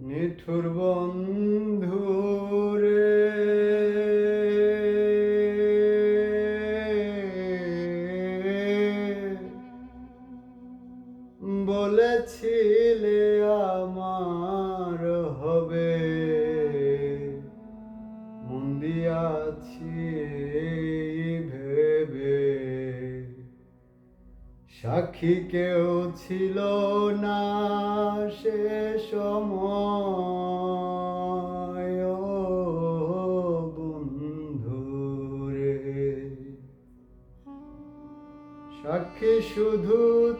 নিঠুর বন্ধু রে। বলেছিলে আমার হবে। মন দিয়াছি ভেবে। সাক্ষী কেউ ছিল না সে সময় ও বন্ধু রে সাক্ষী শুধু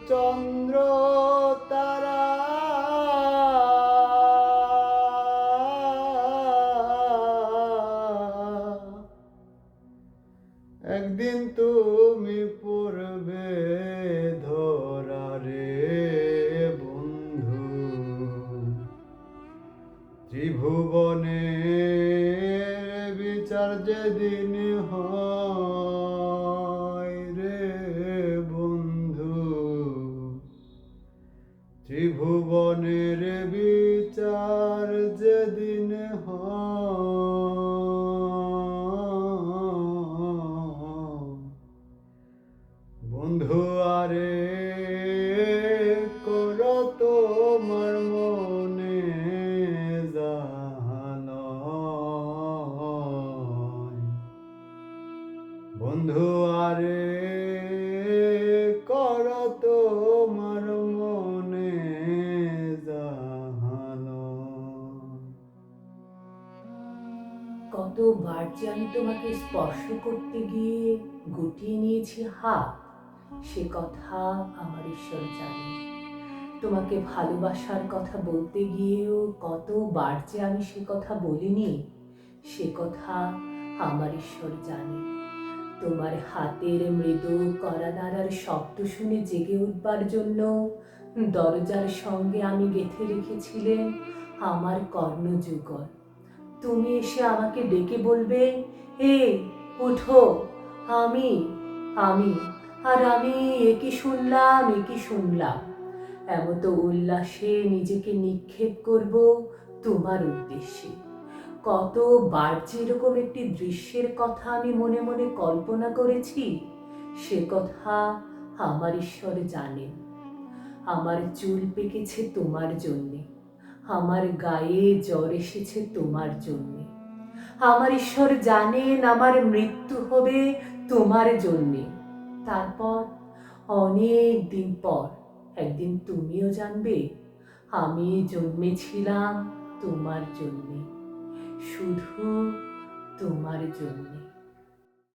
চন্দ্র তারা একদিন তুমি পড়বে ধরা ত্রিভুবনের বিচার যেদিন হয় রে বন্ধু ত্রিভুবনের বিচার যেদিন হয় বন্ধু, আরে কর তোমার মনে কতবার যে আমি তোমাকে স্পর্শ করতে গিয়ে গুটিয়ে নিয়েছি হাত। সে কথা আমার ঈশ্বর জানে। তোমাকে ভালোবাসার কথা বলতে গিয়েও কতবার যে আমি সে কথা বলিনি, সে কথা আমার ঈশ্বর জানে। তোমার হাতের মৃদু করা নাড়ার শব্দ শুনে জেগে উঠবার জন্য দরজার সঙ্গে আমি গেঁথে রেখেছিলেন আমার কর্ণযুগল। তুমি এসে আমাকে ডেকে বলবে, হে উঠো আমি আমি, আর আমি একে শুনলাম একে শুনলাম। এমত উল্লাসে নিজেকে নিক্ষেপ করব তোমার উদ্দেশ্যে। কতবার যে এরকম একটি দৃশ্যের কথা আমি মনে মনে কল্পনা করেছি, সে কথা আমার ঈশ্বর জানেন। আমার চুল পেকেছে তোমার জন্যে, আমার গায়ে জ্বর এসেছে তোমার জন্যে। আমার ঈশ্বর জানেন আমার মৃত্যু হবে তোমার জন্যে। তারপর অনেক দিন পর, একদিন তুমিও জানবে, আমি জন্মেছিলাম তোমার জন্যে। শুধু তোমার জন্যে।